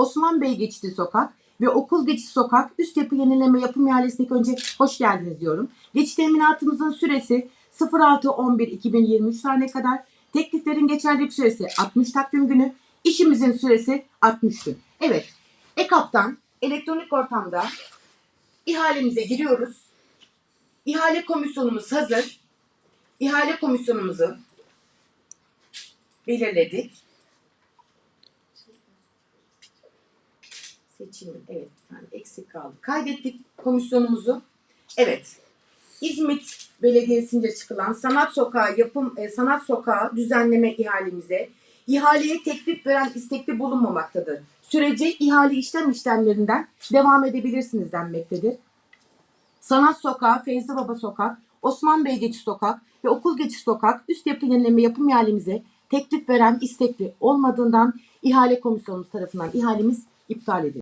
Osman Bey Geçidi Sokak ve Okul Geçidi Sokak üst yapı yenileme yapım ihalesine önce hoş geldiniz diyorum. Geçit teminatımızın süresi 06.11.2023 tarihine kadar, tekliflerin geçerlilik süresi 60 takvim günü, işimizin süresi 60 gün. Evet, EKAP'tan elektronik ortamda ihalemize giriyoruz. İhale komisyonumuz hazır. İhale komisyonumuzu belirledik. Seçimi evet tane eksik kaldı. Kaydettik komisyonumuzu. Evet. İzmit Belediyesi'nce çıkılan Sanat Sokağı yapım e, Sanat Sokağı düzenleme ihalemize ihaleye teklif veren istekli bulunmamaktadır. Sürece ihale işlem işlemlerinden devam edebilirsiniz denmektedir. Sanat Sokağı, Feyzi Baba Sokak, Osman Bey Geçiş Sokak ve Okul Geçiş Sokak üst yapı yenileme yapım ihalemize teklif veren istekli olmadığından ihale komisyonumuz tarafından ihalemiz iptal edildi.